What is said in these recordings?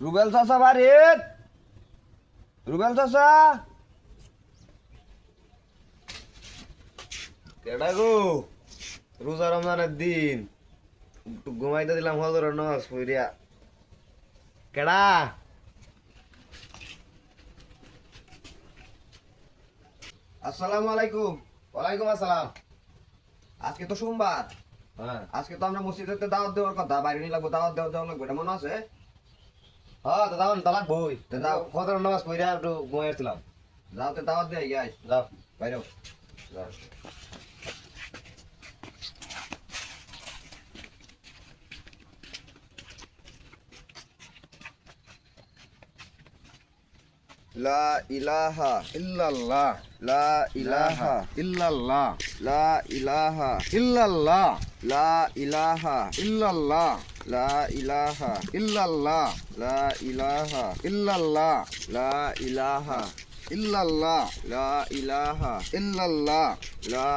রুবেল চাচা বাড়িত? রুবেল চাচা? কেডা গো? রোজা রমজানের দিন। একটু ঘুমাইতে দিলাম হজরের নামাজ পড়িয়া। কেডা? আসসালামু আলাইকুম। ওয়ালাইকুম আসসালাম। আজকে তো সোমবার। হ্যাঁ। আজকে তো আমরা মসজিদে দাওয়াত দেওয়ার কথা বাইরে নিয়ে লাগবো দাওয়াত দেওয়া দেওয়া লাগবে এটা মনে আছে? হ্যাঁ তালাক বই। তো দাও কত নামাজ পড়ে একটু দাওয়াত দিয়ে গাই যাও বাইরে যাও। লা ইলাহা ইল্লাল্লাহ। লা ইলাহা ইল্লাল্লাহ। লা ইলাহা ইল্লাল্লাহ। লা ইলাহা ইল্লাল্লাহ। লা ইলাহা ইল্লাল্লাহ লা ইলাহা ইল্লাল্লাহ লা ইলাহা ইল্লাল্লাহ লা ইলাহা ইল্লাল্লাহ লা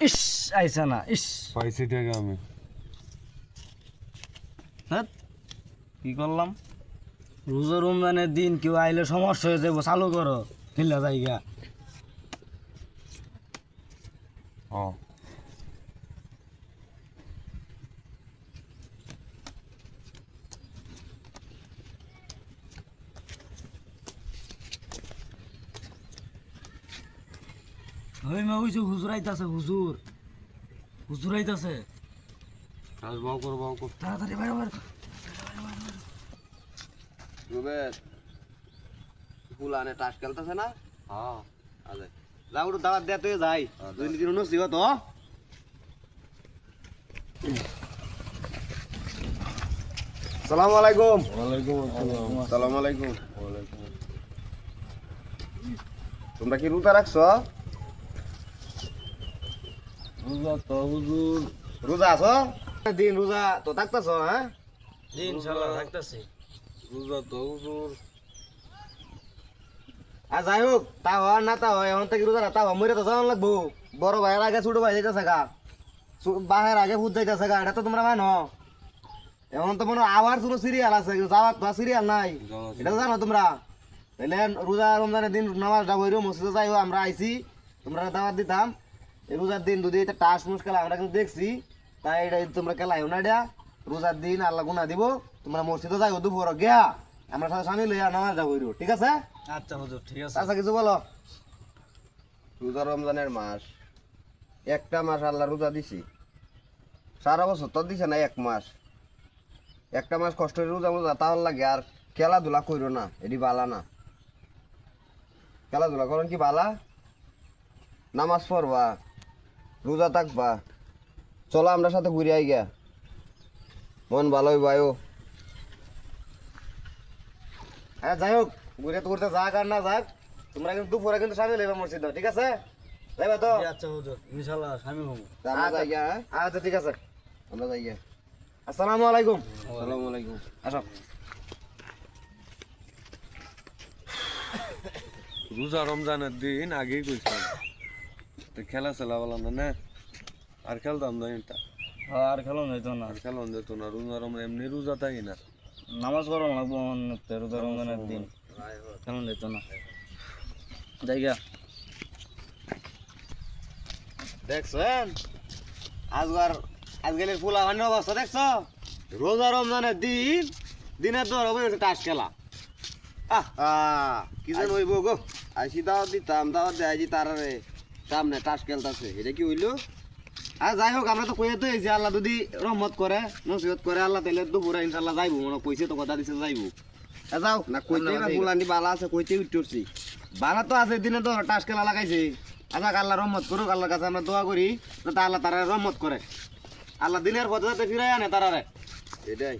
ইস আইসা না ইস। পাইছি টাকা আমি। কি করলাম? রোজা রমজানের দিন কেউ আইলে সমস্যা হয়ে যাব চালু করো হিল্লা জায়গা। ও। ওই মা ওই যে হুজুর আইতাছে হুজুর। হুজুর আইতাছে। কাজ বাও কর বাও কর। তাড়াতাড়ি বাইরে বাইরে। রুবেল ফুলানে টাস খেলতেছে না? হ্যাঁ। আরে যাও একটু দাওয়াত দেয়া তুই যাই। দুই দিন অনুষ্ঠিত তো। সালামু আলাইকুম। ওয়ালাইকুম আসসালাম। সালামু আলাইকুম। ওয়ালাইকুম। তোমরা কি রোজা রাখছো? রোজা তো হুজুর। রোজা আছো? দিন রোজা তো থাকতেছো হ্যাঁ? জি ইনশাল্লাহ থাকতেছি। রোজা তো হুজুর। আর যাই হোক তা হয় না তা হয় এখন থেকে রোজা তা মরে তো যাওয়ান লাগবো। বড় ভাইয়ের আগে ছোট ভাই যাইতেছে গা। বাহের আগে ভূত যাইতেছে গা এটা তো তোমরা মানো এখন তো মনে আবার কোনো সিরিয়াল আছে যাওয়ার তো সিরিয়াল নাই। এটা তো জানো তোমরা। তাহলে রোজা রমজানের দিন নামাজ মসজিদে যাই আমরা আইছি তোমরা দাওয়াত দিতাম। রোজার দিন এটা টাস মুস খেলা আমরা কিন্তু দেখছি তাই এটা তোমরা খেলাইও না এটা। রোজার দিন আল্লাহ গুনা দিব। তোমরা মসজিদে যাই দুপুর গিয়া আমরা সাথে সামিল হইয়া নামাজ যাব ঠিক আছে? আচ্ছা হুজুর ঠিক আছে। আচ্ছা কিছু বলো? রোজা রমজানের মাস একটা মাস আল্লাহ রোজা দিছি। সারা বছর তো দিছে না এক মাস। একটা মাস কষ্ট করে রোজা মোজা তাহলে লাগে আর খেলাধুলা করো না এটি বালা না। খেলাধুলা করেন কি বালা? নামাজ পড়বা রোজা থাকবা চলো আমরা সাথে ঘুরে আই গিয়া মন ভালো হইব আয়ো। হ্যাঁ যাই হোক ঘুরে তো ঘুরতে যাক আর না যাক তোমরা কিন্তু দুপুরে কিন্তু সামিল হইবে মসজিদ ঠিক আছে? যাইবা তো? আচ্ছা হুজুর ইনশাল্লাহ স্বামী হব। গিয়া হ্যাঁ? আচ্ছা ঠিক আছে। আমরা যাই আসসালামু আলাইকুম। আসসালামু আলাইকুম। আসো। রোজা রমজানের দিন আগেই কইছিলাম। তো খেলা চেলা বলা না না? আর খেলতাম না এটা? হ্যাঁ, আর খেলো যাইতো না। আর খেলন যেত না রোজা রমজান এমনি রোজা থাকি না। নামাজ পড়ো লাগবো রোজা রমজানের দিন। খেলো যাইতো না। জায়গা। দেখছেন? আজকার আজকালের ফুলা বানের অবস্থা দেখছ? রোজা রমজানের দিন দিনের দর হবে টাস খেলা। আহ কি যেন হইব গো। আইসি দাওয়াত দিতাম দাওয়াত দেয় আইসি তারারে সামনে টাস খেলতেছে। এটা কি হইল? আর যাই হোক আমরা তো কয়ে তো যে আল্লাহ যদি রহমত করে নসিহত করে আল্লাহ তাহলে দুপুরে ইনশাল্লাহ যাইবো মনে কইছে তো কথা দিছে যাইবো। এ যাও না কইতে না ফুলানি বালা আছে কইতে উঠছি। বালা তো আছে দিনে তো টাস খেলা লাগাইছে। আজাক আল্লাহ রহমত করুক আল্লাহর কাছে আমরা দোয়া করি যাতে আল্লাহ তারা রহমত করে। আল্লাহ দিনের পথে যাতে ফিরাই আনে তারারে। এটাই।